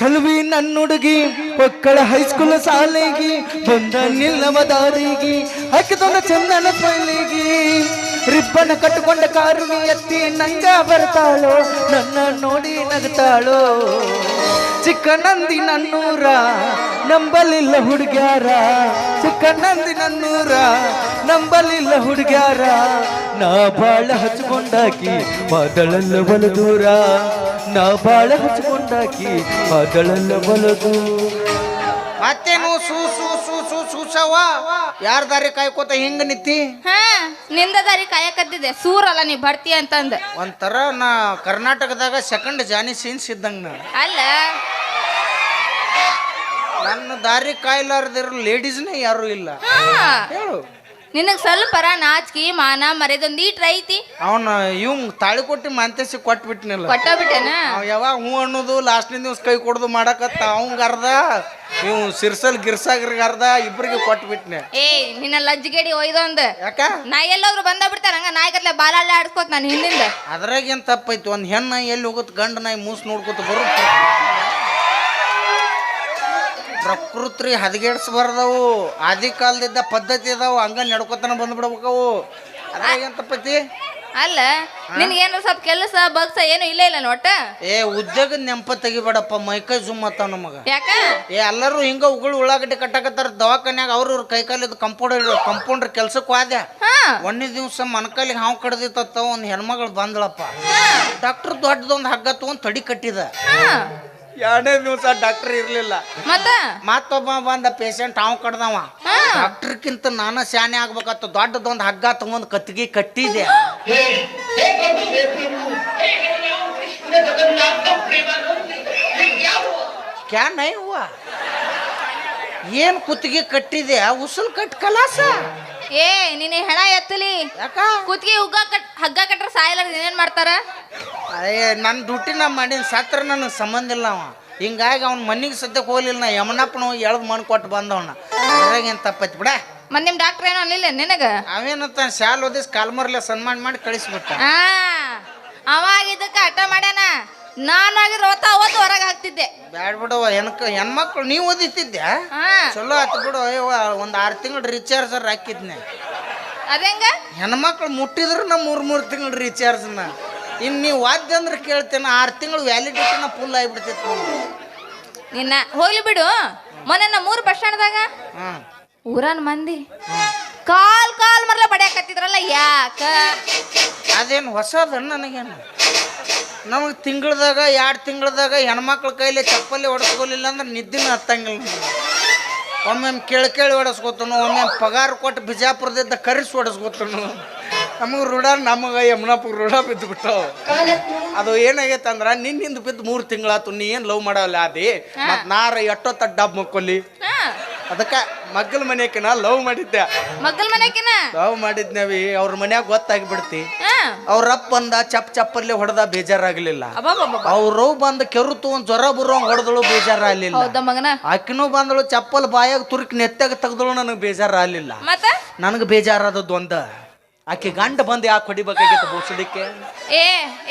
ಚಲುವಿ ನನ್ನ ಹುಡುಗಿ ಮಕ್ಕಳ ಹೈಸ್ಕೂಲ್ ಶಾಲೆಗೆ ಬಂದ ನಿಲ್ಲವ ದಾರಿಗೆ ಹಾಕಿದೊಂದ ಚಂದನ ಪೈಲಿಗೆ ರಿಬ್ಬನ್ ಕಟ್ಟಿಕೊಂಡ ಕಾರು ಎತ್ತಿ ನಂಗ ಬರ್ತಾಳೋ, ನನ್ನ ನೋಡಿ ನಗ್ತಾಳೋ. ಚಿಕ್ಕ ನಂದಿ ನನ್ನೂರ, ನಂಬಲಿಲ್ಲ ಹುಡುಗ್ಯಾರ. ಚಿಕ್ಕ ನಂದಿ ನನ್ನೂರ ನಂಬಲಿಲ್ಲ ಹುಡುಗ್ಯಾರ. ನಾ ಬಾಳ ಹಚ್ಕೊಂಡಾಕಿ ಮಾದಳಲ್ಲ ಬಲದೂರ ನಾ ಬಾಳ ಹಚ್ಕೊಂಡಾಕಿ ಮಾದಳಲ್ಲ ಬಲದು ಮತ್ತೇನು ಸೂ ಸೂ ಸೂ ಸೂ ಸೂಸವ ಯಾರ ದಾರಿ ಕಾಯ್ಕೋತ ಹಿಂಗ ನಿತ್ತಿ? ಹಾ ನಿಂದ ದಾರಿ ಕಾಯಕತ್ತಿದೆ. ಸೂರಲ್ಲ ನೀ ಬರ್ತೀಯ ಅಂತಂದ. ಒಂಥರ ನಾ ಕರ್ನಾಟಕದಾಗ ಸೆಕೆಂಡ್ ಜಾನಿ ಸೀನ್ಸ್ ಇದ್ದಂಗ ನಾ. ಅಲ್ಲ. ನನ್ನ ದಾರಿ ಕಾಯ್ಲಾರ್ದಿರೋ ಲೇಡೀಸ್ನೇ ಯಾರು ಇಲ್ಲ. ಹೇಳು. ನಿನಗ್ ಸ್ವಲ್ಪರ ನಾಚಿಕೆ ಮಾನ ಮರೆದೊಂದೀಟ್ ಐತಿ. ಅವನ ಇವ್ ತಾಳಿ ಕೊಟ್ಟು ಮಾಂತೇಸಿ ಕೊಟ್ಬಿಟ್ನಿಲ್ಲ. ಕೊಟ್ಟ ಬಿಟ್ಟೆನ ಯಾವಾಗ ಹೂ ಅನ್ನೋದು ಲಾಸ್ಟ್ನಿಂದ ದಿವ್ಸ ಕೈ ಕೊಡೋದು ಮಾಡಕತ್ತ ಅವಂಗ ಅರ್ಧ. ಇವ್ ಸಿರ್ಸಲ್ ಗಿರ್ಸಾಗ್ರಿಗೆ ಅರ್ಧ ಕೊಟ್ಟು ಬಿಟ್ನೆ. ಏ ನಿನ್ನ ಲಜ್ಜಿಗೇಡಿ ಒಯ್ದೊಂದ್. ಯಾಕ? ನಾ ಎಲ್ಲೋದ್ರು ಬಂದ ಬಿಡ್ತಾರ ಹಂಗ ನಾಯಿ ಕತ್ಲೆ ಬಾಲಾಳೆ ಆಡ್ಸ್ಕೋತ ನಾನು ಹಿಂದಿಂದ. ಅದ್ರಾಗೇನ್ ತಪ್ಪೈತಿ ಒಂದ್ ಹೆಣ್ಣ ಎಲ್ಲಿ ಹೋಗುತ್ತೆ ಗಂಡ ನಾಯಿ ಮೂಸ್ ನೋಡ್ಕೊತ ಬರು. ಪ್ರಕೃತಿ ಹದಗೆಡ್ಸ್ಬಾರ್ದವು. ಆದಿ ಕಾಲದಿದ್ದ ಪದ್ಧತಿ ಅದಾವು ಹಂಗ ನಡ್ಕೊತನ ಬಂದ್ಬಿಡ್ಬೇಕವು. ಅದ್ರಾಗೇನ್ ತಪ್ಪೈತಿ ಅಲ್ಲ ನಿನ್ಗೇನು ಸ್ವಲ್ಪ ಕೆಲಸ ಬಗ್ಸ ಏನು ಇಲ್ಲ ಇಲ್ಲ ನೋಟ? ಏ ಉದ್ಯೋಗದ ನೆಂಪ ತೆಗಿಬೇಡಪ್ಪ ಮೈಕೈ ಜುಮ್ ಅತ್ತಾವ ನಮಗ. ಯಾಕ? ಏ ಎಲ್ಲರೂ ಹಿಂಗ ಉಗುಳು ಉಳ್ಳಾಗಡ್ಡಿ ಕಟ್ಟಾಕತ್ತಾರ ದವಾಖಾನ್ಯಾಗ ಅವ್ರ ಇವ್ರ ಕೈ ಕಾಲಿದ್ ಕಂಪೌಂಡರ್ ಕಂಪೌಂಡರ್ ಕೆಲ್ಸಕ್ಕೆ ಹೋದೆ ಒಂದ್ ದಿವ್ಸ ಮನಕಾಲಿಗೆ ಹಾವು ಕಡ್ದಿತ್ತ ಒಂದು ಹೆಣ್ಮಗಳು ಬಂದಳಪ್ಪ. ಡಾಕ್ಟರ್ ದೊಡ್ಡದೊಂದು ಹಗ್ಗ ತಗೊಂಡ್ ತಡಿ ಕಟ್ಟಿದ. ಎರಡನೇ ದಿವಸ ಡಾಕ್ಟರ್ ಇರ್ಲಿಲ್ಲ. ಮತ್ತ? ಮತ್ತೊಬ್ಬ ಬಂದ ಪೇಷಂಟ್ ಹಾವು ಕಡ್ದವ. ಡಾಕ್ಟರ್ ಕಿಂತ ನಾನು ಶಾನೆ ಆಗ್ಬೇಕತ್ತ ದೊಡ್ಡದೊಂದು ಹಗ್ಗ ತಗೊಂಡ್ ಕತ್ತಿಗೆ ಕಟ್ಟಿದೆ. ಕ್ಯಾನ್ ಹೂವ? ಏನ್ ಕುತ್ತಿಗೆ ಕಟ್ಟಿದೆ? ಉಸುಲ್ ಕಟ್ ಕಲಾಸ ಏ ನಿನ್ನ ಹೆಣ ಎತ್ತಲಿ. ಯಾಕ? ಕುತ್ತಿಗೆ ಉಗ್ಗ ಕಟ್ ಹಗ್ಗ ಕಟ್ರ ಸಾಯಲ್ಲ ಏನೇನ್ ಮಾಡ್ತಾರ? ಅಯ್ಯ ನನ್ನ ಡ್ಯೂಟಿ ನಾ ಮಾಡಿನ ಸತ್ರ ನನಗೆ ಸಂಬಂಧ ಇಲ್ಲ ಅವ. ಹಿಂಗಾಗಿ ಅವ್ನ ಮನೆಗೆ ಸದ್ಯಕ್ಕೆ ಹೋಗ್ಲಿಲ್ಲ ನಾ ಯಮನಪ್ಪನ ಎಳ್ದು ಮಣ್ಣು ಕೊಟ್ಟು ಬಂದವನ. ಅದ್ರಾಗ ಏನು ತಪ್ಪೈತಿ ಬಿಡ. ಮತ್ ನಿಮ್ ಡಾಕ್ಟರ್ ಏನೋ ಅನ್ನಿಲ್ಲ ನಿನಗ? ಅವೇನತ್ತ ಶಾಲ್ ಓದಿಸ್ ಕಾಲ್ಮರ್ಲೆ ಸನ್ಮಾನ ಮಾಡಿ ಕಳಿಸ್ಬಿಟ್ಟ. ಅವಾಗ ಇದಕ್ಕೆ ಅಟ ಮಾಡ್ಯಾನ. ನಾನಾಗಿರೋ ಅವತ್ತ ಅವತ್ತು ಹೊರಗೆ ಹಾಕ್ತಿದ್ದೆ ಬ್ಯಾಡ್ ಬಿಡವ ಹೆಣ್ಕ ಹೆಣ್ಮಕ್ಳು ನೀವು ಓದಿಸ್ತಿದ್ದೆ ಹಾ. ಚಲೋ ಆತು ಬಿಡು ಅಯ್ಯವ್ವ ಒಂದು ಆರು ತಿಂಗಳು ರಿಚಾರ್ಜರ್ ಹಾಕಿದ್ನೆ. ಅದೇಂಗ? ಹೆಣ್ಮಕ್ಳು ಮುಟ್ಟಿದ್ರು ನಾ ಮೂರು ಮೂರು ತಿಂಗಳು ರಿಚಾರ್ಜ್ನ ಇನ್ನು ನೀವು ವಾದ್ಯ ಅಂದ್ರೆ ಕೇಳ್ತೇನೆ ಆರು ತಿಂಗಳು ವ್ಯಾಲಿಡಿಟಿನ ಫುಲ್ ಆಗಿಬಿಡ್ತಿತ್ತು ನಿನ್ನ ಹೋಗ್ಲಿ ಬಿಡು. ಮೊನ್ನೆ ನಮ್ಮ ಮೂರು ಬಸ್ ಸ್ಟ್ಯಾಂಡ್ದಾಗ ಹಾಂ. ಊರನ್ ಮಂದಿ ಕಾಲ್ ಕಾಲ್ ಮರ್ಲ ಬಡಿಯಾಕತ್ತಿದ್ರಲ್ಲ ಯಾಕ? ಅದೇನು ಹೊಸದ ನನಗೇನು? ನಮಗೆ ತಿಂಗಳದಾಗ, ಎರಡು ತಿಂಗಳದಾಗ ಹೆಣ್ಮಕ್ಳ ಕೈಲಿ ಚಪ್ಪಲಿ ಹೊಡೆಸ್ಕೊಲಿಲ್ಲ ಅಂದ್ರೆ ನಿದ್ದಿನ ಹತ್ತಂಗಿಲ್ಲ ಒಮ್ಮೆ ಒಮ್ಮೊಮ್ಮೆ ಕೇಳಿ ಕೇಳಿ ಹೊಡೆಸ್ಕೊತನು ಒಮ್ಮೆ ಪಗಾರ ಕೊಟ್ಟು ಬಿಜಾಪುರದಿಂದ ಕರೆಸಿ ಹೊಡೆಸ್ಕೊತನು. ನಮಗೆ ರೂಢ ನಮಗೆ ಯಮುನಾಪುರ ರೂಢ ಬಿದ್ದು ಬಿಟ್ಟವು ಅದು ಏನಾಗೈತೆ ಅಂದ್ರೆ ನಿನ್ನಿಂದ ಬಿದ್ದು ಮೂರು ತಿಂಗಳಾತು ನೀ ಏನು ಲವ್ ಮಾಡಲ್ಲ ಅದಿ ಮತ್ತು ನಾರ ಎಷ್ಟೊತ್ತ ಡಬ್ ಮಕ್ಕೊಲ್ಲಿ. ಅದಕ್ಕೆ ಮಗ್ಗಲ ಮನೆಕಿನ ಲವ್ ಮಾಡಿದ್ದೆ. ಮಗ್ಗಲ್ ಮನೆಕಿನ ಲವ್ ಮಾಡಿದ್ನವಿ ಅವ್ರ ಮನ್ಯಾಗ ಗೊತ್ತಾಗಿ ಬಿಡ್ತಿ ಅವ್ರ ಅವ್ರಪ್ಪ ಬಂದ ಚಪ್ ಚಪ್ಪಲ್ಲಿ ಹೊಡೆದ ಬೇಜಾರಾಗ್ಲಿಲ್ಲ. ಅವ್ರು ಬಂದ ಕೆರುತು ಒಂದ್ ಜ್ವರ ಬರುವಂಗ್ ಹೊಡೆದಳು ಬೇಜಾರಾಗ್ಲಿಲ್ಲ. ಆಕಿನೂ ಬಂದಳು ಚಪ್ಪಲ್ ಬಾಯಾಗ ತುರ್ಕಿ ನೆತ್ತಾಗ ತೆಗ್ದಳು ನನಗೆ ಬೇಜಾರಾಗ್ಲಿಲ್ಲ. ನನಗೆ ಬೇಜಾರಾದದ್ದು ಒಂದ ಆಕೆ ಗಂಡ ಬಂದು ಯಾಕೆ ಹೊಡಿಬೇಕಾಗಿತ್ತು ಬೋಸಡಿಕ್ಕೆ ಏ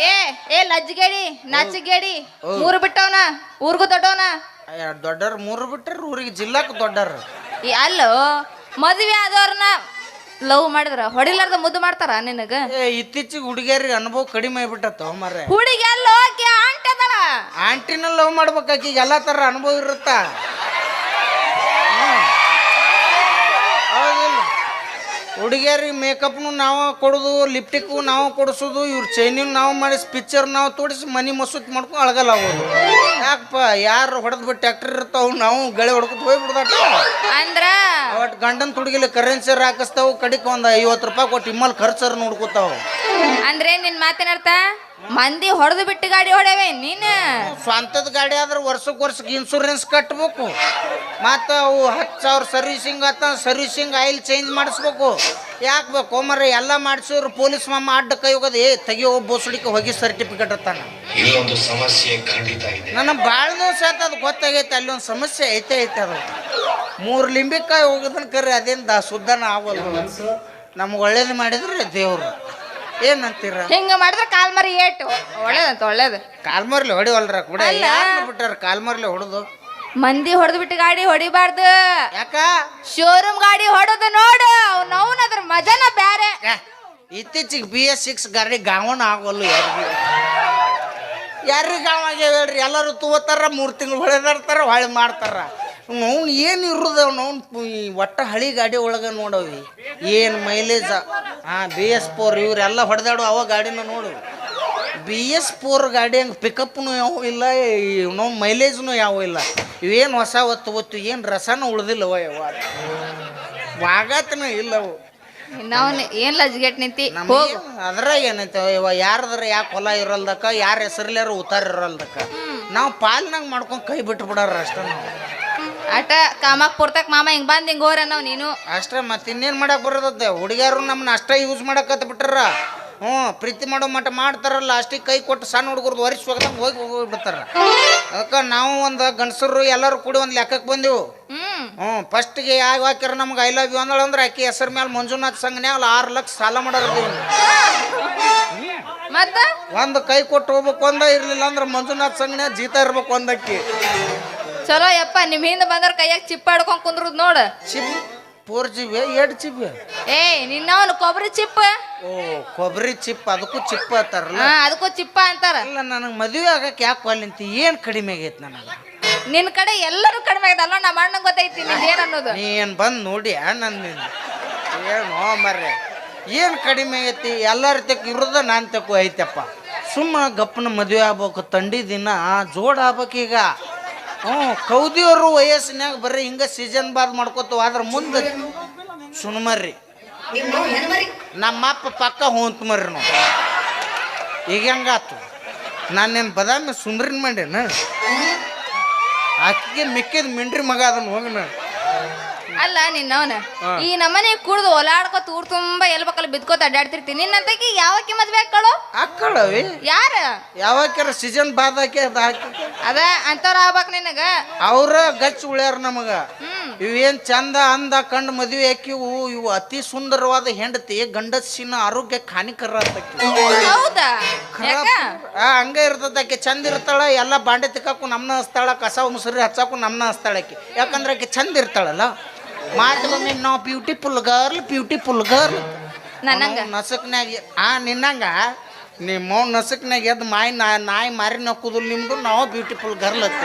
ಏ ಏ ಲಜ್ಜಿಗೇಡಿ ನಾಚಿಗೇಡಿ ಮೂರು ಬಿಟ್ಟವನ ಊರ್ಗೂ ದೊಡ್ಡವನ? ದೊಡ್ಡರ್ ಮೂರು ಬಿಟ್ಟರ್ ಊರಿಗೆ ಜಿಲ್ಲಾಕ್ ದೊಡ್ಡರ್ ಈ ಅಲ್ಲೋ ಮದ್ವೆ ಆದವ್ರನ್ನ ಲವ್ ಮಾಡಿದ್ರ? ಹೊಡಿಲಾರ್ದ ಮುದ್ದು ಮಾಡ್ತಾರ ನಿನಗ? ಏ ಇತ್ತೀಚಿಗೆ ಹುಡುಗಿಯರಿಗೆ ಅನುಭವ ಕಡಿಮೆ ಆಗ್ಬಿಟ್ಟತ್ತ ಮರ್ರೆ. ಹುಡುಗಿ ಅಲ್ಲೋ ಆಕಿ ಆಂಟಿ ಅದಳ? ಆಂಟಿನ ಲವ್ ಮಾಡ್ಬೇಕಾಕಿ ಎಲ್ಲ ತರ ಅನುಭವ ಇರುತ್ತಾ ಹೌದಿಲ್ಲ ಹುಡುಗಿಯರಿಗೆ ಮೇಕಪ್ನು ನಾವು ಕೊಡೋದು ಲಿಪ್ಟಿಕ್ಕು ನಾವು ಕೊಡಿಸೋದು ಇವ್ರ ಚೈನಿನ ನಾವು ಮಾಡಿಸಿ ಪಿಕ್ಚರ್ ನಾವು ತೋಡಿಸಿ ಮನೆ ಮಸೂತ್ ಮಾಡ್ಕೊಂಡು ಅಳಗಲ್ಲ ಅವರು. ಯಾಕಪ್ಪ ಯಾರು ಹೊಡೆದ್ ಬಿಟ್ಟು ಟ್ಯಾಕ್ಟರ್ ಇರ್ತಾವೆ ನಾವು ಗಳೆ ಹೊಡ್ಕೊತ ಹೋಗ್ಬಿಡ್ದಾಟ ಅಂದ್ರ? ಅವಟ್ ಗಂಡನ ತುಡುಗಿಲಿ ಕರೆನ್ಸಿ ಹಾಕಿಸ್ತಾವು ಕಡಿಕ್ ಒಂದು ಐವತ್ತು ರೂಪಾಯಿ ಕೊಟ್ಟು ಇಮ್ಮಲ್ ಖರ್ಚರ್ ನೋಡ್ಕೋತಾವ. ಅಂದ್ರೆ ನಿನ್ ಮಾತೇನರ್ಥ? ಮಂದಿ ಹೊಡೆದು ಬಿಟ್ಟು ಗಾಡಿ ಹೊಡೆವೆ ನೀನು? ಸ್ವಂತದ ಗಾಡಿ ಆದ್ರೆ ವರ್ಷಕ್ಕೆ ವರ್ಷಕ್ಕೆ ಇನ್ಶೂರೆನ್ಸ್ ಕಟ್ಟಬೇಕು ಮತ್ತು ಅವು ಹತ್ತು ಸಾವಿರ ಸರ್ವಿಸಿಂಗ್ ಆತ ಸರ್ವಿಸಿಂಗ್ ಆಯಿಲ್ ಚೇಂಜ್ ಮಾಡಿಸ್ಬೇಕು. ಯಾಕೆ ಬೇಕು? ಮರ ಎಲ್ಲ ಮಾಡಿಸಿದ್ರು ಪೊಲೀಸ್ ಮಾಮ ಅಡ್ಡ ಕೈ ಹೋಗೋದು. ಏ ತೆಗಿಯೋ ಬೋಸಡಿಕೆ ಹೋಗಿ ಸರ್ಟಿಫಿಕೇಟ್ ಇರ್ತಾನೆ ಇಲ್ಲೊಂದು ಸಮಸ್ಯೆ ಖಂಡಿತ ಇದೆ. ನನಗೆ ಭಾಳ ದಿವಸ ಆಯ್ತು ಅದು ಗೊತ್ತಾಗೈತೆ ಅಲ್ಲಿ ಒಂದು ಸಮಸ್ಯೆ ಐತೆ ಐತೆ ಅದು. ಮೂರು ಲಿಂಬಿಕಾಯಿ ಹೋಗೋದನ್ನ ಕರೆ ಅದೇನು ದಾ ಶುದ್ಧನ ಆಗೋಲ್ಲ ನಮ್ಗೆ ಒಳ್ಳೇದು ಮಾಡಿದ್ರೆ ದೇವ್ರು. ಏನಂತೀರ? ಹಿಂಗ ಮಾಡಿದ್ರೆ ಕಾಲ್ಮರಿ ಏಟು. ಒಳ್ಳೇದಂತ ಒಳ್ಳೇದು. ಕಾಲ್ಮರ್ಲಿ ಹೊಡಿವಲ್ರ ಕೂಡ ಅಲ್ಲ. ಬಿಟ್ಟಾರ ಕಾಲ್ಮರ್ಲಿ ಹೊಡೆದು? ಮಂದಿ ಹೊಡೆದು ಬಿಟ್ಟು ಗಾಡಿ ಹೊಡಿಬಾರ್ದು. ಯಾಕ? ಶೋರೂಮ್ ಗಾಡಿ ಹೊಡೆದು ನೋಡು. ಅವ್ನ ಅವ್ನ ಅದ್ರ ಮಜಾನ ಬೇರೆ ಯಾ, ಇತ್ತೀಚಿಗೆ ಬಿ ಎಸ್ ಸಿಕ್ಸ್ ಗಾಡಿ ಗಾವನ ಆಗೋಲ್ಲ ಯಾರಿಗೂ? ಯಾರಿಗೆ ಗಾವ ಆಗ್ಯಾವ ಹೇಳ್ರಿ? ಎಲ್ಲರೂ ತೂವತ್ತಾರ ಮೂರು ತಿಂಗಳು ಹೊಳೆದಾಡ್ತಾರ ಹೊಳೆ ಮಾಡ್ತಾರ. ಅವ್ನು ಏನು ಇರೋದು ಅವ್ನು? ಒಟ್ಟ ಹಳಿ ಗಾಡಿ ಒಳಗೆ ನೋಡವಿ. ಏನು ಮೈಲೇಜ ಹಾಂ ಬಿ ಎಸ್ ಫೋರ್ ಇವರೆಲ್ಲ ಹೊಡೆದಾಡು ಅವ ಗಾಡಿನ ನೋಡು. ಬಿ ಎಸ್ ಫೋರ್ ಗಾಡಿ ಹಂಗೆ ಪಿಕಪ್ನು ಯಾವ ಇಲ್ಲ ನಾವು ಮೈಲೇಜ್ನು ಯಾವ ಇಲ್ಲ. ಇವೇನು ಹೊಸ ಹೊತ್ತು ಹೊತ್ತು ಏನು ರಸನ ಉಳ್ದಿಲ್ಲವ ಯಾವ. ವಾಗಾತನ ಇಲ್ಲವು ನಾವು ಏನು ಲಜ್ಗೆಟ್ ನಿಂತಿ ಅದ್ರಾಗ ಏನೈತೆ ಇವ ಯಾರದ್ರ ಯಾಕೆ ಹೊಲ ಇರಲ್ದಕ್ಕ ಯಾರ ಹೆಸರ್ಲ್ಯಾರ ಉತ್ತಾರ ಇರಲ್ದಕ್ಕ. ನಾವು ಪಾಲ್ನಾಗ ಮಾಡ್ಕೊಂಡು ಕೈ ಬಿಟ್ಟು ಬಿಡಾರ ಅಷ್ಟೇ ನಾವು. ಆಟ ಕಾಮಕ್ ಪುರ್ತಕ್ ಮಾಮ ಹಿಂಗ್ ಬಂದ್ ಹಿಂಗ್ ಹೋರ ನಾವ್ ನೀನು. ಅಷ್ಟೇ ಮತ್ತೆ ಇನ್ನೇನ್ ಮಾಡಕ್ ಬರೋದತ್ತೆ? ಹುಡುಗಿಯರು ನಮ್ಮನ್ನ ಅಷ್ಟೇ ಯೂಸ್ ಮಾಡಕತ್ತ ಬಿಟ್ಟಾರ ಹ್ಞೂ ಪ್ರೀತಿ ಮಾಡೋ ಮಟ್ಟ ಮಾಡ್ತಾರಲ್ಲ ಅಷ್ಟಿಗೆ ಕೈ ಕೊಟ್ಟು ಸಣ್ಣ ಹುಡುಗರು ಒರಿಸಿ ಹೋಗದಂಗೆ ಹೋಗಿ ಹೋಗ್ಬಿಡ್ತಾರ ಅದಕ್ಕೆ ನಾವು ಒಂದು ಗಂಡಸರು ಎಲ್ಲರೂ ಕೂಡಿ ಒಂದು ಲೆಕ್ಕಕ್ಕೆ ಬಂದೆವು. ಹ್ಞೂ ಫಸ್ಟ್ಗೆ ಯಾವ ಹಾಕ್ಯಾರ ನಮ್ಗೆ ಐ ಲವ್ ಯು ಅಂದಳು ಅಂದ್ರೆ ಆಕೆ ಹೆಸರು ಮೇಲೆ ಮಂಜುನಾಥ್ ಸಂಘನ್ಯಾಗ ಆರು ಲಕ್ಷ ಸಾಲ ಮತ್ತ? ಒಂದು ಕೈ ಕೊಟ್ಟು ಹೋಗ್ಬೇಕು ಒಂದ ಇರಲಿಲ್ಲ ಅಂದ್ರೆ ಮಂಜುನಾಥ್ ಸಂಘನ್ಯಾಗ ಜೀತ ಇರ್ಬೇಕು ಒಂದಕ್ಕಿ ಚಲೋ ಯಪ್ಪ ನಿಮ್ ಹಿಂದ ಬಂದ್ರ ಕೈಯಾಗ ಚಿಪ್ಪ ಹಿಡ್ಕೊಂಡ್ ಕುಂದ್ರದ್ ನೋಡ. ಚಿಪ್ ಫೋರ್ ಜಿ ಬಿ ಎರಡು ಜಿ ಬಿ ಏ ನಿನ್ನವನು ಕೊಬ್ಬರಿ ಚಿಪ್ಪ? ಓ ಕೊಬ್ಬರಿ ಚಿಪ್ ಅದಕ್ಕೂ ಚಿಪ್ ಅಂತಾರಲ್ಲ? ಅದಕ್ಕೂ ಚಿಪ್ಪ ಅಂತಾರ. ಅಲ್ಲ ನನಗೆ ಮದುವೆ ಆಗಕ್ಕೆ ಯಾಕೆ ಅಲ್ಲಿಂತ ಏನು ಕಡಿಮೆ ಆಗೈತೆ ನನಗೆ? ನಿನ್ ಕಡೆ ಎಲ್ಲರೂ ಕಡಿಮೆ ಆಗದಲ್ಲ ನಮ್ಮ ಅಣ್ಣಂಗ್ ಗೊತ್ತೈತಿ ನೀನು ಏನ್ ಅನ್ನೋದು. ನೀ ಏನು ಬಂದು ನೋಡಿ ನನ್ನ ಏನು ಮರ್ರೆ. ಏನು ಕಡಿಮೆ ಆಗೈತಿ? ಎಲ್ಲರ ತೆಕ್ ಇರೋದ ನಾನು ತೆಕ್ಕು ಐತಪ್ಪ. ಸುಮ್ಮ ಗಪ್ಪನ ಮದುವೆ ಆಗ್ಬೇಕು ತಂಡಿ ದಿನ ಜೋಡ್ ಆಗ್ಬೇಕೀಗ ಹ್ಞೂ ಕೌದಿಯವರು ವಯಸ್ಸಿನಾಗ ಬರ್ರಿ, ಹಿಂಗೆ ಸೀಸನ್ ಬಾದ್ ಮಾಡ್ಕೋತ, ಆದ್ರೆ ಮುಂದೆ ಸುಣ್ಮರ್ರಿ ನಮ್ಮಪ್ಪ ಪಕ್ಕ ಹೊಂತ ಮರ್ರಿ ನಾವು ಈಗ ಹೆಂಗಾತು? ನಾನೇನು ಬದಾಮಿ ಸುಂದ್ರಿನ ಮಾಡೇನ? ಆಕಿಗೆ ಮಿಕ್ಕಿದ ಮಿಂಡ್ರಿ ಮಗ ಅದನ್ನು ಹೋಗಿ ಅಲ್ಲ ನಿನ್ನವನ. ಈ ನಮ್ಮನೆ ಕುಡ್ದು ಓಲಾಡ್ಕೋ ತೂರ್ ತುಂಬಾ ಎಲ್ ಬೇಕಲ್ಲ ಬಿದ್ಕೋತ ಅಡ್ಡಾಡ್ತಿರ್ತೀನಿ ನಿನ್ನಂತಕಿ ಯಾವಕ್ಕೆ ಮದ್ವೆ ಹಾಕೊಳ್ಳೋ ಹಾಕ್ಕಳವಿ ಯಾರ? ಯಾವಕ್ಕಾರ ಸೀಸನ್ ಬಾದಾಕೆ ಅದು ಹಾಕಿ ಅದ ಅಂತವ್ರ ಆಗ್ಬೇಕ್ ನಿನಗ. ಅವ್ರ ಗಚ್ಚ ಉಳ್ಯಾರ ನಮಗ. ಇವೇನ್ ಚಂದ ಅಂದ ಕಂಡು ಮದುವೆ ಹಾಕಿವು ಇವು ಅತಿ ಸುಂದರವಾದ ಹೆಂಡತಿ ಗಂಡಸಿನ ಆರೋಗ್ಯಕ್ಕೆ ಹಾನಿಕರ ಹೌದಾ? ಹಂಗ ಇರ್ತದ ಆಕೆ. ಚಂದ ಇರ್ತಾಳ ಎಲ್ಲ ಬಾಂಡೆ ತಿಕ್ಕಾಕು ನಮ್ನ ಹಸ್ತಾಳ ಕಸ ಮುಸುರಿ ಹಚ್ಚಾಕು ನಮ್ನ ಹಸ್ತಾಳಕ್ಕೆ ಯಾಕಂದ್ರೆ ಆಕೆ ಚಂದ ಇರ್ತಾಳಲ್ಲ? ಮಾತುಗೊಮ್ಮೆ ನಾವು ಬ್ಯೂಟಿಫುಲ್ ಗರ್ಲ್ ಬ್ಯೂಟಿಫುಲ್ ಗರ್ಲ್ ನನಂಗ ನಸಕ್ನಾಗ ಆ ನಿನ್ನಂಗ? ನಿಮ್ಮ ನಸಕ್ನಾಗ ಎದ್ದು ಮಾಯಿ ನಾ ನಾಯಿ ಮಾರಿ ನಕ್ಕುದು ನಿಮ್ದು ನಾವು ಬ್ಯೂಟಿಫುಲ್ ಗರ್ಲ್ ಅತ್ತ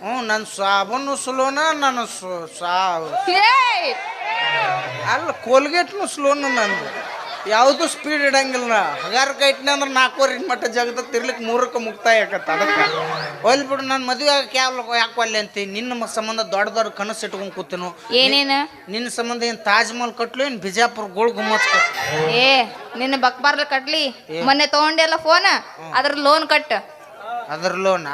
ಹ್ಞೂ ನನ್ನ ಸಾಬೂನು ಸ್ಲೋನ ನನ್ನ ಸಾ ಅಲ್ಲ ಕೋಲ್ಗೇಟ್ನು ಸ್ಲೋನು ನಂದು. ಯಾವುದು ಸ್ಪೀಡ್ ಇಡಂಗಿಲ್ಲ ನಾ. ಹಗಾರಕ್ಕೆ ಇಟ್ನೆ ಅಂದ್ರೆ ನಾಲ್ಕೂವರೆ ಮಟ್ಟ ಜಗದ ತಿರ್ಲಿಕ್ಕೆ ಮೂರಕ್ಕೆ ಮುಕ್ತಾಯ ಆಕತ್ತ ಅದಕ್ಕೆ ಒಲ್ ಬಿಡು ನಾನು ಮದುವೆ ಆಗಕ್ಕೆ ಯಾವ ಯಾಕೆ ಒಲ್ಲೆ ಅಂತಿ? ನಿನ್ನ ಸಂಬಂಧ ದೊಡ್ಡ ದೊಡ್ಡ ಕನಸು ಇಟ್ಕೊಂಡು ಕೂತಿನು. ಏನೇನ? ನಿನ್ನ ಸಂಬಂಧ ಏನು ತಾಜ್ ಮಹಲ್ ಕಟ್ಲು ಏನು ಬಿಜಾಪುರ ಗೋಳ್ ಗುಮ್ಮಚ್ ಕಟ್ಲು? ಏ ನಿನ್ನ ಬಕ್ಬಾರ್ಲ ಕಟ್ಲಿ. ಮೊನ್ನೆ ತಗೊಂಡೆಲ್ಲ ಫೋನ್ ಅದ್ರ ಲೋನ್ ಕಟ್ ಅದ್ರ ಲೋನ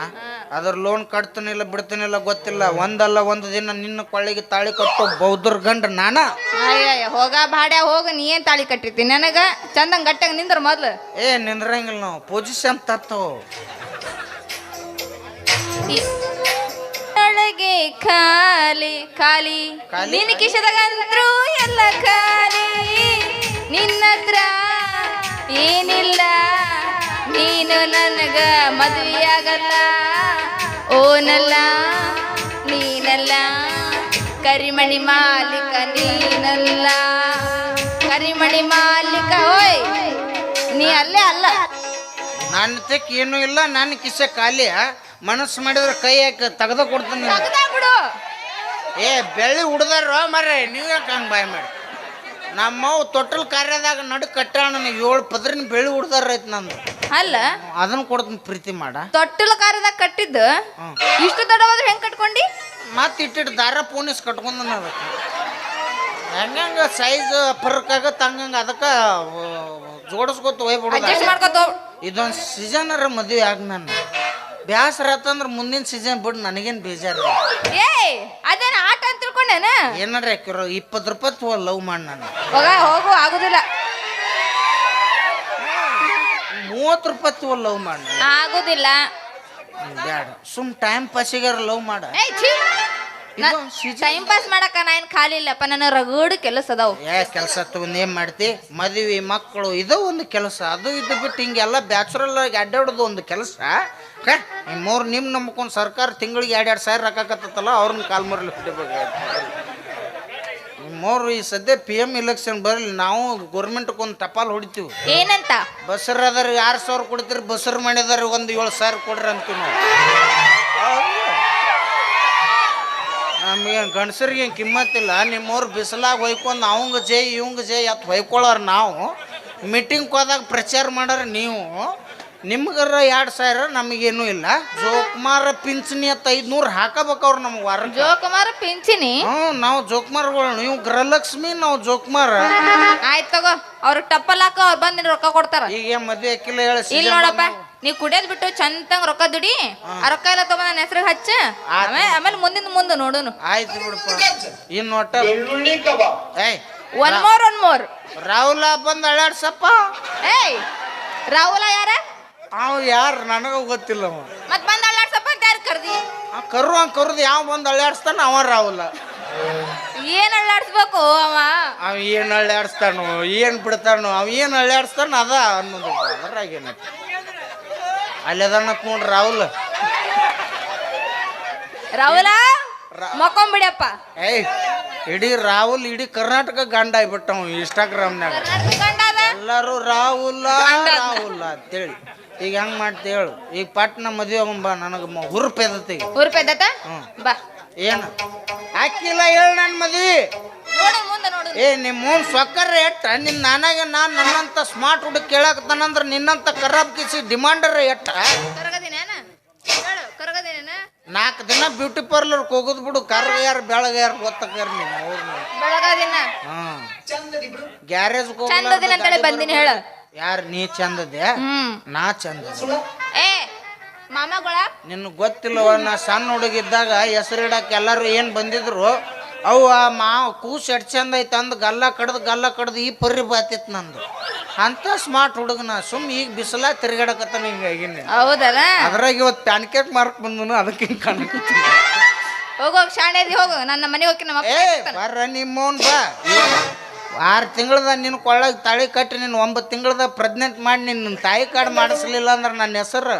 ಅದ್ರ ಲೋನ್ ಕಟ್ತನಿಲ್ಲ ಬಿಡ್ತನಿಲ್ಲ ಗೊತ್ತಿಲ್ಲ. ಒಂದಲ್ಲ ಒಂದು ದಿನ ನಿನ್ನ ಕೊಳ್ಳಿಗೆ ತಾಳಿ ಕಟ್ಟು ಬೌದ್ರ ಗಂಡ ನಾನ? ಹೋಗ ಬಾಡ್ಯಾ ಹೋಗ. ನೀ ಏನ್ ತಾಳಿ ಕಟ್ಟಿರ್ತಿ? ನನಗ ಚಂದಂಗ್ ಗಟ್ಟಾಗ ನಿಂದ್ರ ಮೊದ್ಲು. ಏ ನಿಂದ್ರಂಗಿಲ್ಲ ನಾವು. ಪೊಸಿಷನ್ ತತ್ತು ಒಳಗೆ ಖಾಲಿ ಖಾಲಿ. ಖಾಲಿ? ನಿನ್ನ ಕಿಶದಾಗಂತ್ರು ಎಲ್ಲ ಖಾಲಿ. ನಿನ್ನತ್ರ ಏನಿಲ್ಲ. ನೀನು ನನಗ ಮದುವೆಯಾಗಲ್ಲ. ಕರಿಮಣಿ ಮಾಲಿಕ ನೀನಲ್ಲ. ಕರಿಮಣಿ ಮಾಲಿಕ ಓಯ್ ನೀ ಅಲ್ಲೇ ಅಲ್ಲ. ನನ್ನ ತೆಕ್ ಏನೂ ಇಲ್ಲ ನನ್ನ ಕಿಸೆ ಖಾಲಿ ಮನಸ್ಸು ಮಾಡಿದ್ರೆ ಕೈ ತೆಗೆದ ಕೊಡ್ತೀನಿ ನಿನಗೆ. ಏ ಬೆಳ್ಳಿ ಹುಡ್ದಾರ ಮರ್ರೆ ನೀವು ಯಾಕೆ ಹಂಗೆ ಬಾಯ್ ಮಾಡಿ ನಮ್ಮವು ತೊಟ್ಟಲ್ ಕಾರ್ಯದಾಗ ನಡು ಕಟ್ಟಾಣ ಏಳು ಪದ್ರಿನ ಬೆಳ್ಳಿ ಹುಡ್ದಾರ ಐತೆ ನಂದು. ಅಲ್ಲ. ಅದನ್ನ ಕೊಡ್ತೀನಿ ಪ್ರೀತಿ ಮಾಡ. ತೊಟ್ಟಿಲ ಕಾರ್ಯದಾಗ ಕಟ್ಟಿದ್ದ ಇಷ್ಟು ದೊಡ್ಡವಾದ್ರೆ ಹೆಂಗ್ ಕಟ್ಕೊಂಡಿ? ಮತ್ತೆ ಇಟ್ಟಿಟ್ಟು ದಾರ ಪೋನಿಸ್ ಕಟ್ಕೊಂಡ ಅದಕ್ಕೆ ಹೆಂಗಂಗ ಸೈಜ್ ಫರ್ಕ್ ಆಗತ್ತೆ ಹಂಗಂಗೆ ಅದಕ್ಕೆ ಜೋಡಿಸ್ಕೊತ ಹೋಗ್ಬಿಡೋದು. ಇದೊಂದು ಸೀಸನರ ಮದುವೆ ಆಗ ನಾನು. ಬ್ಯಾಸರ ಆತಂದ್ರೆ ಮುಂದಿನ ಸೀಸನ್ ಬಿಡು ನನಗೇನು ಬೇಜಾರು ಏಯ್ ಅದೇನ ಆಟ ಅಂತ ತಿಳ್ಕೊಂಡೇನ? ಏನಾರ ಹಾಕಿರೋ ಇಪ್ಪತ್ತು ರೂಪಾಯಿ ಲವ್ ಮಾಡಿ ನಾನು. ಹೋಗ ಹೋಗು ಆಗುದಿಲ್ಲ. ಮೂವತ್ತು ರೂಪಾಯಿ ತಗೋ ಲವ್ ಮಾಡಿ. ಆಗುದಿಲ್ಲ. ಬ್ಯಾಡ. ಸುಮ್ ಟೈಮ್ ಪಾಸಿಗಾರ ಲವ್ ಮಾಡ? ಟೈಮ್ ಪಾಸ್ ಮಾಡಕ ನಾ ಏನ್ ಖಾಲಿ ಇಲ್ಲಪ್ಪ ನನ್ನ ರಗಡ್ ಕೆಲಸ ಅದಾವ. ಏ ಕೆಲಸ ತಗೊಂಡ್ ಏನ್ ಮಾಡ್ತಿ? ಮದುವೆ ಮಕ್ಕಳು ಇದು ಒಂದು ಕೆಲಸ. ಅದು ಇದು ಬಿಟ್ಟು ಹಿಂಗೆಲ್ಲ ಬ್ಯಾಚುರಲ್ ಆಗಿ ಅಡ್ಡಾಡೋದು ಒಂದು ಕೆಲಸ. ಮೂರು ನಿಮ್ ನಂಬ್ಕೊಂಡು ಸರ್ಕಾರ ತಿಂಗಳಿಗೆ ಎರಡು ಎರಡು ಸಾವಿರ ರೊಕ್ಕತ್ತಲ್ಲ ಅವ್ರನ್ನ ಕಾಲ್ ಮರಲಿ ಮೂರು ಈ ಸದ್ಯ ಪಿ ಎಂ ಇಲೆಕ್ಷನ್ ಬರಲಿ ನಾವು ಗೌರ್ಮೆಂಟ್ಗೆ ಒಂದು ಟಪಾಲ್ ಹೊಡಿತೀವಿ. ಏನಂತ? ಬಸರ್ ಅದಾರ ಆರು ಸಾವಿರ ಕೊಡ್ತೀರಿ? ಬಸರ್ ಮಾಡಿದಾರ ಒಂದು ಏಳು ಸಾವಿರ ಕೊಡ್ರಿ ಅಂತೀವಿ ನಾವು. ನಮಗೇನು ಗಂಡಸರಿಗೆ ಏನು ಕಿಮ್ಮತ್ತಿಲ್ಲ. ನಿಮ್ಮವ್ರು ಬಿಸಿಲಾಗ ಹೊಯ್ಕೊಂಡು ಅವಂಗ ಜೈ ಇವಂಗ ಜೈ ಅತ್ ಹೊಯ್ಕೊಳ್ಳೋರು ನಾವು. ಮೀಟಿಂಗ್ ಹೋದಾಗ ಪ್ರಚಾರ ಮಾಡೋರು ನೀವು. ನಿಮ್ಗರ ಎರಡು ಸಾವಿರ ನಮಗೇನು ಇಲ್ಲ. ಜೋಕುಮಾರ ಪಿಂಚಣಿ ಅಂತ ಐದ್ನೂರು ಹಾಕಬೇಕು ಅವ್ರು ನಮ್ಗೆ ವಾರ ಜೋಕುಮಾರ ಪಿಂಚಣಿ? ಹ್ಞೂ ನಾವು ಜೋಕುಮಾರ್ಗಳು ನೀವು ಗೃಹಲಕ್ಷ್ಮಿ ನಾವು ಜೋಕುಮಾರ. ಆಯ್ತು ತಗೋ ಅವ್ರಿಗೆ ಟಪ್ಪಲ್ ಹಾಕ ಅವ್ರು ಬಂದು ರೊಕ್ಕ ಕೊಡ್ತಾರ. ಈಗ ಮದ್ವೆ ಅಕ್ಕಿಲ್ಲ ಹೇಳಿ ಇಲ್ಲ ನೋಡಪ್ಪ ನೀ ಕುಡಿಯೋದ್ ಬಿಟ್ಟು ಚಂದಂಗ್ ರೊಕ್ಕ ದುಡಿ ಆ ರೊಕ್ಕ ಎಲ್ಲ ತಗೊಂಡ್ ನನ್ನ ಹೆಸ್ರಿಗೆ ಹಚ್ಚ. ಆಮೇಲೆ ಆಮೇಲೆ ಮುಂದಿನ ಮುಂದೆ ನೋಡೋನು. ಆಯ್ತು ಬಿಡಪ್ಪ. ಇನ್ನು ಒಟ್ಟ ಏಯ್ one more one more Rahul ಬಂದು ಅಳ್ಳಾಡ್ಸಪ್ಪ. ಏಯ್ ರಾಹುಲ ಯಾರ? ಅವ ಯಾರು ನನಗ ಗೊತ್ತಿಲ್ಲ ಅವ. ಮತ್ ಬಂದ್ ಅಳ್ಳಾಡ್ಸಪ್ಪ ಅಂತ ಯಾರು ಕರ್ದಿ? ಆ ಹಂಗ್ ಕರುದು ಯಾವ ಬಂದ್ ಅಳ್ಳಾಡ್ಸ್ತಾನ ಅವ ರಾಹುಲ್. ಏನ್ ಅಳ್ಳಾಡ್ಸ್ಬೇಕು ಅವ? ಅವ ಏನ್ ಅಳ್ಳಾಡ್ಸ್ತಾನು ಏನ್ ಬಿಡ್ತಾನು ಅವ ಏನ್ ಅಳ್ಳಾಡ್ಸ್ತಾನ ಅದ ಅನ್ನೋದು ಅದ್ರಾಗ ಏನೈತಿ ಅಲ್ಲದನ್ನ ರಾಹುಲ್. ರಾಹುಲ? ಮಕ್ಕೊಂಬಿಡಪ್ಪ ಏಯ್ ಇಡೀ ರಾಹುಲ್ ಇಡೀ ಕರ್ನಾಟಕ ಗಂಡ ಆಗ್ಬಿಟ್ಟವ ಇನ್ಸ್ಟಾಗ್ರಾಮ್ನಾಗ ಅದ ಎಲ್ಲರೂ ರಾಹುಲ್ಲ ರಾಹುಲ್ಲ ಅಂತೇಳಿ. ಈಗ ಹೆಂಗ್ ಮಾಡ್ತಿ ಹೇಳು? ಈಗ ಪಟ್ನ ಮದುವೆ ಬಾ ನನಗೆ ಹುರುಪ್ ಎದತಿ ಹ್ಮ್. ಬಾ. ಏನು? ಹಾಕಿಲ್ಲ ಹೇಳು ನನ್ನ ಮದ್ವಿ. ನೋಡು ಮುಂದೆ ನೋಡು. ಏ ನಿಮ್ಮ ಮೂನ್ ಸೊಕ್ಕರ್ ಎಟ್ಟ ನಿನ್ ನಾನಾಗ ನಾನು ನನ್ನಂತ ಸ್ಮಾರ್ಟ್ ಹುಡುಗ ಕೇಳಾಕತ್ತಾನಂದ್ರ ನಿನ್ನಂತ ಕರಾಬ್ ಕಿಸಿ ಡಿಮಾಂಡರ್ ಎಟ್ಟ ನಾಲ್ಕು ದಿನ ಬ್ಯೂಟಿ ಪಾರ್ಲರ್ಗೆ ಹೋಗೋದು ಬಿಡು. ಕರ್ಗ ಯಾರು ಬೆಳಗ ಯಾರು ಗೊತ್ತಾಗ್ಯಾರ ಬೆಳಗಾದಿನ ಹಾಂ. ಗ್ಯಾರೇಜ್ ಚಂದ ದಿನ ಅಂತೇಳಿ ಬಂದಿನಿ ಹೇಳು. ಯಾರು ನೀ ಚಂದದೆ ಹ್ಮ್. ನಾ ಚಂದ ಏ ಮಾಮಗಳ? ನಿನ್ನ ಗೊತ್ತಿಲ್ಲವ ನಾ ಸಣ್ಣ ಹುಡುಗಿದ್ದಾಗ ಹೆಸರಿಡಕ್ಕೆ ಎಲ್ಲರೂ ಏನು ಬಂದಿದ್ರು ಅವು ಆ ಮಾವ ಕೂಸು ಎಟ್ ಚಂದ ಐತೆ ಅಂದು ಗಲ್ಲ ಕಡ್ದು ಗಲ್ಲ ಕಡ್ದು ಈ ಪರ್ರಿ ಬಾತಿತ್ತು ನಂದು. ಅಂತ ಸ್ಮಾರ್ಟ್ ಹುಡುಗನ ಸುಮ್ ಈಗ ಬಿಸಿಲ ತಿರ್ಗಾಡಕತ್ತಾನ ಹಿಂಗಾಗಿನಿ ಹೌದಲ್ಲ? ಅದ್ರಾಗ ಇವತ್ತು ಪ್ಯಾನ್ಕೇಕ್ ಮಾರ್ಕ್ ಬಂದನು ಅದಕ್ಕೆ ಹಿಂಗೆ ಹೋಗ ಹೋಗ್ ಶಾಣೆದಿ ಹೋಗು. ನನ್ನ ಮನೆ ಹೋಗಿ ನಮ್ಮ ಏ ಬರ್ರ ನಿಮ್ಮವನ್ ಬಾ. ಆರು ತಿಂಗಳದ ನಿನ್ನ ಕೊಳ್ಳಾಗ ತಾಳಿ ಕಟ್ಟಿ ನಿನ್ನ ಒಂಬತ್ತು ತಿಂಗಳದ ಪ್ರೆಗ್ನೆಂಟ್ ಮಾಡಿ ನಿನ್ನ ತಾಯಿ ಕಾರ್ಡ್ ಮಾಡಿಸ್ಲಿಲ್ಲ ಅಂದ್ರೆ ನನ್ನ ಹೆಸರು?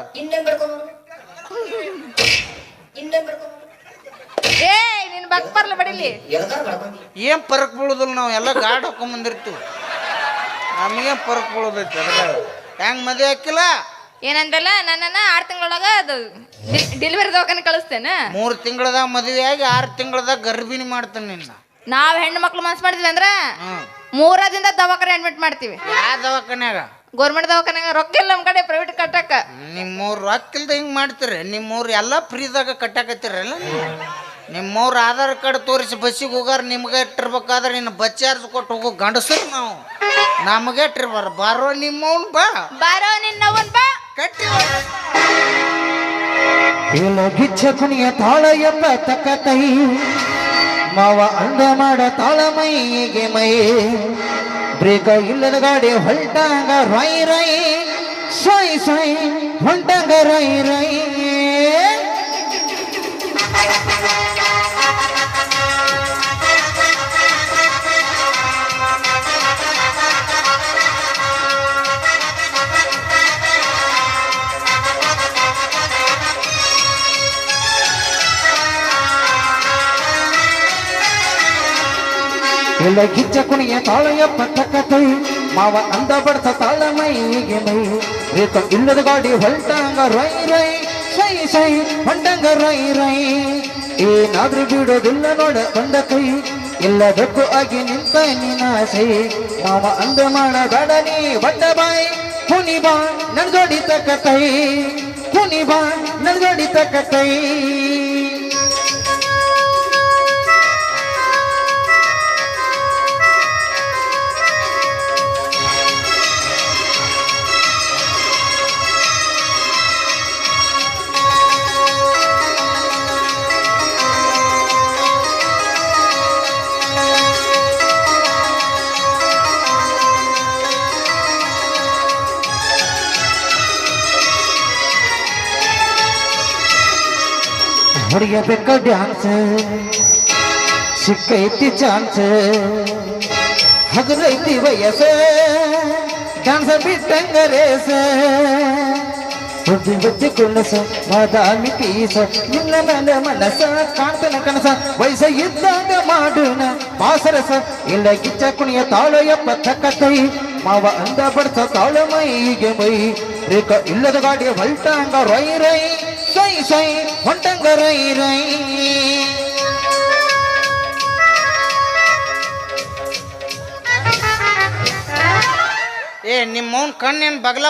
ಏ ನಿನ್ ಬಕ್ ಬರ್ಲ ಬಡಿಲಿ. ಏನ್ ಪರಕ್ ಬೀಳುದಿಲ್ಲ ನಾವು? ಎಲ್ಲ ಗಾಡ್ ಹಾಕೊಂಡ್ ನಮಗೇನ್ ಪರಕ್ ಬೀಳೋದೈತಿ ಅದ್ರಾಗ ಹೆಂಗ್ ಮದುವೆ ಹಾಕಿಲ್ಲ? ಏನಂದಲ್ಲ ನನ್ನನ್ನ ಆರ್ ತಿಂಗಳೊಳಗ ಅದು ಡೆಲಿವರಿ ದವಾಖಾನೆ ಕಳಿಸ್ತೇನೆ? ಮೂರು ತಿಂಗಳದಾಗ ಮದುವೆ ಆಗಿ ಆರು ತಿಂಗಳದಾಗ ಗರ್ಭಿಣಿ ಮಾಡ್ತಾನೆ ನಿನ್ನ. ನಾವ್ ಹೆಣ್ಣು ಮಕ್ಳು ಮನ್ಸ್ ಮಾಡಿದ್ವಿ ಅಂದ್ರ ಮೂರದಿಂದ ಮೂರ ದಿನದ ದವಾಖಾನೆ ಅಡ್ಮಿಟ್ ಮಾಡ್ತೀವಿ. ಯಾವ ದವಾಖಾನ್ಯಾಗ? ಗೌರ್ಮೆಂಟ್ ದವಾಖಾನೆಗ ರೊಕ್ಕ ಇಲ್ಲ ನಮ್ ಕಡೆ ಪ್ರೈವೇಟ್ ಕಟ್ಟಕ್ಕ. ನಿಮ್ಮವ್ರು ರೊಕ್ಕಿಲ್ದ ಹಿಂಗೆ ಮಾಡ್ತೀರಿ? ನಿಮ್ಮವ್ರು ಎಲ್ಲ ಫ್ರೀದಾಗ ಕಟ್ಟಾಕತ್ತೀರಲ್ಲ ನಿಮ್ಮವ್ರ ಆಧಾರ್ ಕಾರ್ಡ್ ತೋರಿಸಿ ಬಸ್ಸಿಗೆ ಹೋಗಾರ ನಿಮ್ಗೆ ಇಟ್ಟಿರ್ಬೇಕಾದ್ರೆ ನಿನ್ನ ಬಸ್ ಚಾರ್ಜ್ ಕೊಟ್ಟು ಹೋಗೋ ಗಂಡಸರು ನಾವು. ನಮಗೆ ಬರ ಬಾರೋ ನಿಮ್ಮವನ್ ಬಾ. ಬಾರೋ ನಿನ್ನವನ್ ಬಾ. ಕಟ್ಟಿ ಗಿಚ್ಚ ಕುಣಿಯ ತಾಳ ಎಂಬ ತಕ್ಕ ತೈ ಮಾವ ಅಂದ ಮಾಡ ತಾಳ ಮೈಗೆ ಮೈ. ಬ್ರೇಕ ಇಲ್ಲದ ಗಾಡಿ ಹೊಲ್ಟಾಗ ರೈ ರೈ. ಸೊಯ್ ಸೊಯ್ ಹೊಂಟಾಗ ರೈ ರೈ. ಇಲ್ಲ ಗಿಚ್ಚ ಕುಣಿಯ ತಾಳ ಎಪ್ಪ ತಕ್ಕ ತೈ ಮಾವ ಅಂದ ಬಡ್ತ ತಾಳ ಮೈಗೆ ಮೈ ಬ್ರೇಕ ಇಲ್ಲದ ಗಾಡಿ ಹೊಲ್ಟಾಗ ರೈ ರೈ ಸೈ ಸೈ ಹೊಂಟಾಗ ರೈ ರೈ ಏನಾದ್ರೂ ಬಿಡೋದಿಲ್ಲ ನೋಡ ಬಂದ ಕೈ ಎಲ್ಲದಕ್ಕೂ ಆಗಿ ನಿಂತ ನಿನಾಸೆ ಮಾವ ಅಂದ ಮಾಡ ಬೇಡ ನೀ ಬಡ್ಡ ಬಾಯ್ ಹುನಿ ಬಾ ನನ್ ಜೋಡಿ ತಕ್ಕ ತೈ ಹುನಿ ಬಾ ನನ್ ಜೋಡಿ ತಕ್ಕ ತೈ ಹೊಡೆಯಬೇಕ ಡ್ಯಾನ್ಸ್ ಸಿಕ್ಕೈತಿ ಚಾನ್ಸ್ ಹಗಲೈತಿ ವಯಸ್ಸ ಡ್ಯಾನ್ಸ್ ಬಿಟ್ಟಂಗ ರೇಸ ಬುದ್ಧಿ ಬುದ್ಧಿ ಕುಲಸ ಬಾದಾಮಿ ಪೀಸ ನಿನ್ನ ಮೇಲೆ ಮನಸ ಕಾಣ್ತನ ಕನಸ ವಯಸ್ಸ ಇದ್ದಾಗ ಮಾಡೋಣ ಮಾಸರಸ ಇಲ್ಲ ಗಿಚ್ಚ ಕುಣಿಯ ತಾಳು ಎಪ್ಪ ತಕ್ಕತೈ ಮಾವ ಅಂದ ಬಡ್ಸ ತಾಳು ಮೈಗೆ ಮೈ ರೇಖ ಇಲ್ಲದ ಗಾಡಿಯ ಹೊಲ್ಟಂಗ ರೈ ರೈ ಸೈ ಸೈ ಹೊಂಟಂಗ ರೈ ರೈ. ಏ ನಿಮ್ಮವನ್ ಕಣ್ಣೇನು ಬಗ್ಲ